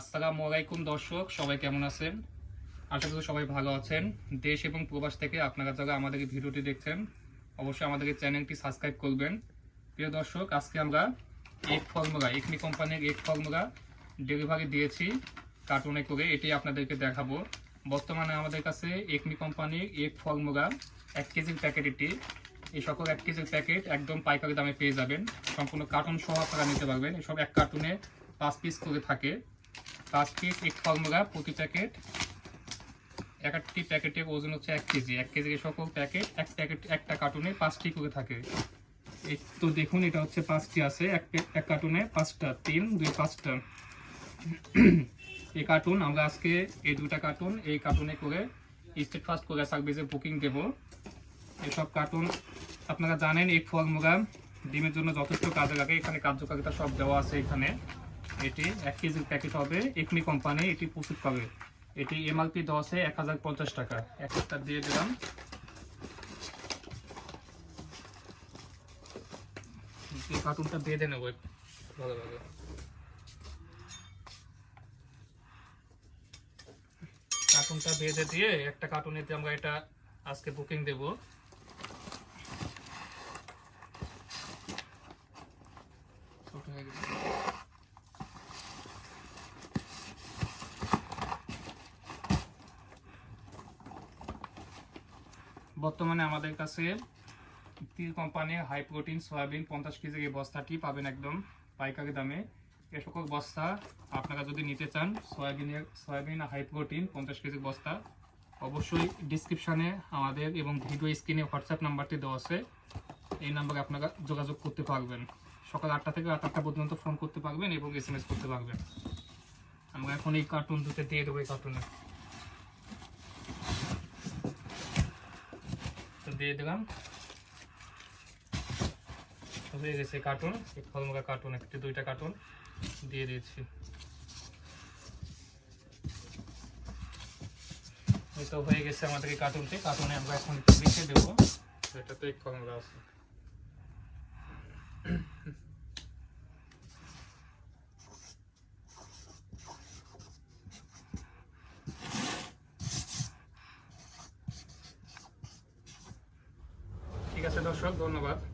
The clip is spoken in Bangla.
আসসালামু আলাইকুম দর্শক, সবাই কেমন আছেন? আশা করি সবাই ভালো আছেন। দেশ এবং প্রবাস থেকে আপনারা যারা আমাদের ভিডিওটি দেখছেন, অবশ্যই আমাদের চ্যানেলটি সাবস্ক্রাইব করবেন। প্রিয় দর্শক, আজকে আমরা এক ফর্মুলা একমি কোম্পানির এক ফর্মুলা ডেলিভারি দিয়েছি কার্টুনে করে এটি আপনাদেরকে দেখাবো। বর্তমানে আমাদের কাছে একমি কোম্পানির এক ফর্মুলা এক কেজির প্যাকেট এটি। এই সকল এক কেজির প্যাকেট একদম পাইকারি দামে পেয়ে যাবেন। সম্পূর্ণ কার্টুন সহ আপনারা নিতে পারবেন। এসব এক কার্টুনে পাঁচ পিস করে থাকে। পাঁচ পিস এক ফর্মুলা প্রতি প্যাকেট এক একটি প্যাকেটের ওজন হচ্ছে এক কেজি। এক কেজির সকল প্যাকেট এক প্যাকেট একটা কার্টুনে পাঁচটি করে থাকে। এই তো দেখুন, এটা হচ্ছে পাঁচটি আছে। এক এক কার্টুনে পাঁচটা তিন, দুই পাঁচটা। এই কার্টুন আমরা আজকে এই দুটা কার্টুন এই কার্টুনে করে স্টেট ফার্স্ট করে সার্ভিসে বুকিং দেব। এসব কার্টুন আপনারা জানেন, এই ফর্মুলা ডিমের জন্য যথেষ্ট কাজে লাগে। এখানে কার্যকারিতা সব দেওয়া আছে এখানে। এটি এক কেজির প্যাকেট হবে একমি কোম্পানি এটি প্রস্তুত করে এটি এমআরপি দেওয়া আছে এক হাজার পঞ্চাশ টাকা। এক একটা দিয়ে দিলাম। কার্টুনটা বেঁধে নেব ভালোভাবে। কার্টুনটা বেঁধে দিয়ে একটা কার্টুনের কার্টুনেতে আমরা এটা আজকে বুকিং দেব ছোট হয়ে গেছে। বর্তমানে আমাদের কাছে তিল কোম্পানির হাই প্রোটিন সয়াবিন পঞ্চাশ কেজির এই বস্তাটি পাবেন একদম পাইকারি দামে। এ সকল বস্তা আপনারা যদি নিতে চান সয়াবিনের সয়াবিন হাই প্রোটিন পঞ্চাশ কেজির বস্তা, অবশ্যই ডিসক্রিপশানে আমাদের এবং ভিডিও স্ক্রিনে হোয়াটসঅ্যাপ নাম্বারটি দেওয়া আছে। এই নাম্বারে আপনারা যোগাযোগ করতে পারবেন। সকাল আটটা থেকে রাত আটটা পর্যন্ত ফোন করতে পারবেন এবং এস করতে পারবেন। আমরা এখন এই কার্টুন দুটো দিয়ে দেবো এই কার্টুনে দিয়ে দিলাম। হয়ে গেছে কার্টুন ফলমুখা কার্টুন একটি, দুইটা কার্টুন দিয়ে দিয়েছি। তো হয়ে গেছে আমাদের কার্টুনটি কার্টুনে আমরা এখন একটু লিখে দেবো। এটাতে ফর্মুলা আছে। আছে দর্শক ধন্যবাদ।